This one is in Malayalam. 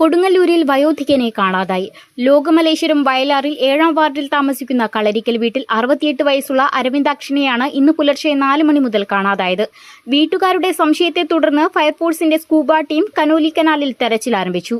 കൊടുങ്ങല്ലൂരിൽ വയോധികനെ കാണാതായി. ലോകമലേശ്വരം വയലാറിൽ ഏഴാം വാർഡിൽ താമസിക്കുന്ന കളരിക്കൽ വീട്ടിൽ അറുപത്തിയെട്ട് വയസ്സുള്ള അരവിന്ദാക്ഷനെയാണ് ഇന്ന് പുലർച്ചെ നാല് മണി മുതൽ കാണാതായത്. വീട്ടുകാരുടെ സംശയത്തെ തുടർന്ന് ഫയർഫോഴ്സിന്റെ സ്കൂബ ടീം കനോലി കനാലിൽ തെരച്ചിൽ ആരംഭിച്ചു.